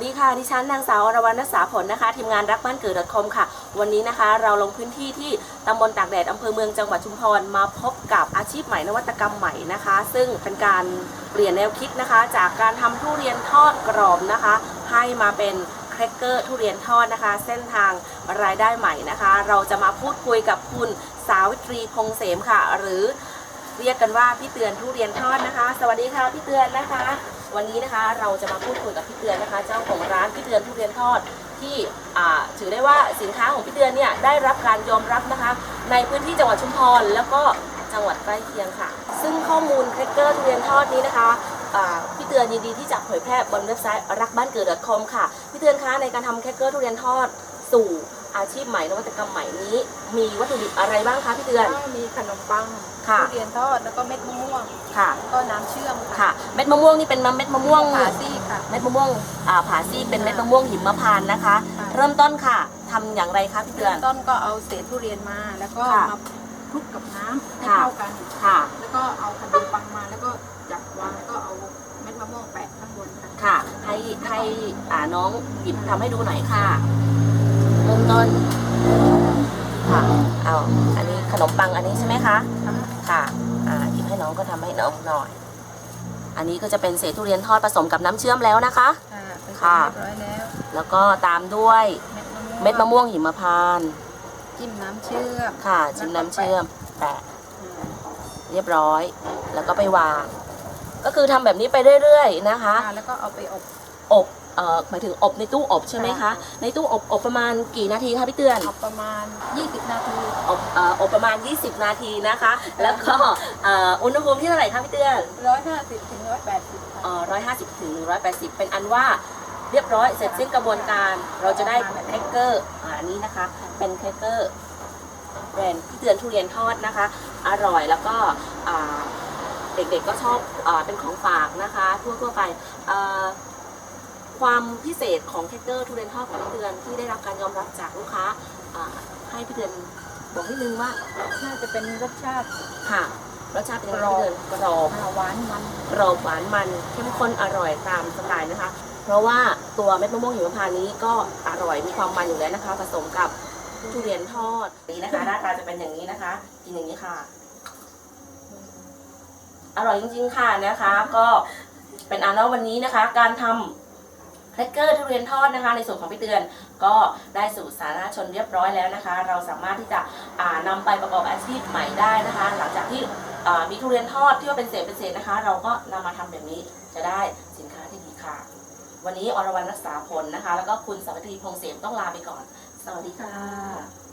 วัสดีค่ะ ดิฉันนางสาวอรวรรณรักษาผลนะคะ ทีมงานรักบ้านเกิด .com ค่ะ วันนี้นะคะ เราลงพื้นที่ที่ตำบลตากแดดอำเภอเมืองจังหวัดชุมพร มาพบกับอาชีพใหม่นวัตกรรมใหม่นะคะ ซึ่งเป็นการเปลี่ยนแนวคิดนะคะ จากการทำทุเรียนทอดกรอบนะคะ ให้มาเป็นแครกเกอร์ทุเรียนทอดนะคะ เส้นทางรายได้ใหม่นะคะ เราจะมาพูดคุยกับคุณสาวิตรีพงเสมค่ะ หรือเรียกกันว่าพี่เตือนทุเรียนทอดนะคะ สวัสดีค่ะพี่เตือนนะคะ วันนี้นะคะเราจะมาพูดคุยกับพี่เตือนนะคะ เจ้าของร้านพี่เตือนทุเรียนทอดที่ถือได้ว่าสินค้าของพี่เตือนเนี่ยได้รับการยอมรับนะคะ ในพื้นที่จังหวัดชุมพรแล้วก็จังหวัดใกล้เคียงค่ะ ซึ่งข้อมูลแครกเกอร์ทุเรียนทอดนี้นะคะพี่เตือนยินดีที่จะเผยแพร่บนเว็บไซต์รักบ้านเกิด .com ค่ะ พี่เตือนคะในการทำแครกเกอร์ทุเรียนทอดสู่อาชีพใหม่นวัตกรรมใหม่นี้ มีวัตถุดิบอะไรบ้างคะพี่เตือนมีขนมปัง ค่ะ ทุเรียนทอดแล้วก็เม็ดมะม่วงค่ะ แล้วก็น้ำเชื่อมค่ะเม็ดมะม่วงนี่เป็นเม็ดมะม่วง ผาซี่ค่ะ เม็ดมะม่วงอ่าผาซี่เป็นเม็ดมะม่วงหิมพานต์นะคะ ค่ะ เริ่มต้นค่ะทำอย่างไรคะพี่เตืเริ่อน มต้นก็เอาเศษทุเรียนมาแล้วก็ค่ะมาคลุกกับน้ำให้ค่ะ เข้ากัน ค่ะ แล้วก็เอาขนมปังมาแล้วก็จับวางแล้วก็เอาเม็ดมะม่วงแปะข้างบนค่ะ ค่ะ ให้ให้อ่าน้องหยิบทำให้ดูหน่อยค่ะเริ่มต้น ค่ะ เอา อันนี้ขนมปังอันนี้ใช่ไหมคะ ค่ะ อ่าหยิบให้น้องก็ทำให้น้องหน่อย อันนี้ก็จะเป็นเศษทุเรียนทอดผสมกับน้ำเชื่อมแล้วนะคะ ค่ะไปค่ะเรียบร้อยแล้วแล้วก็ตามด้วยเม็ดมะม่วงเม็ดมะม่วงหิมพานต์จิ้มน้ำเชื่อม ค่ะ จิ้มน้ำเชื่อม แปะอ่าเรียบร้อย แล้วก็ไปวาง ก็คือทำแบบนี้ไปเรื่อยๆนะคะอ่าแล้วก็เอาไปอบ อบ เอ่อหมายถึงอบในตู้อบใช่ไหมคะค่ะในตู้อบอบประมาณกี่นาทีคะพี่เตือนอบประมาณ 20 นาที อบเอ่ออบประมาณ 20 นาทีนะคะ แล้วก็เอ่ออุณหภูมิที่เท่าไหร่คะพี่เตือน 150 ถึง 180 ค่ะเอ่อ150ถึง180เป็นอันว่าเรียบร้อยเสร็จสิ้นกระบวนการเราจะได้แครกเกอร์อ่าอันนี้นะคะ เป็นแครกเกอร์แบรนด์พี่เตือนทุเรียนทอดนะคะ อร่อยแล้วก็อ่าเด็กๆก็ชอบอาเป็นของฝากนะคะทั่วๆไปอ่า ความพิเศษของแครกเกอร์ทุเรียนทอดของพี่เตือนที่ได้รับการยอมรับจากลูกค้าอ่าให้พี่เตือนบอกนิดนึงว่าน่าจะเป็นรสชาติค่ะรสชาติเป็นยังไงคะพี่เตือนกรอบหวานมันกรอบหวานมันเข้มข้นอร่อยตามสไตล์นะคะ เพราะว่าตัวเม็ดมะม่วงหิมพานต์นี้ก็อร่อยมีความมันอยู่แล้วนะคะ ผสมกับทุเรียนทอดนี่นะคะหน้าตาจะเป็นอย่างนี้นะคะกินอย่างนี้ค่ะ อร่อยจริงๆค่ะนะคะ ก็เป็นอันว่าวันนี้นะคะ การทำ แครกเกอร์ทุเรียนทอดนะคะ ในส่วนของพี่เตือนก็ได้สู่สาธารณชนเรียบร้อยแล้วนะคะ เราสามารถที่จะอ่านำไปประกอบอาชีพใหม่ได้นะคะ หลังจากที่มีทุเรียนทอดที่ว่าเป็นเศษเป็นเศษนะคะ เราก็นำมาทำแบบนี้จะได้สินค้าที่ดีค่ะ วันนี้อรวรรณรักษาผลนะคะ แล้วก็คุณสวัสดีพงเสมต้องลาไปก่อน สวัสดีค่ะ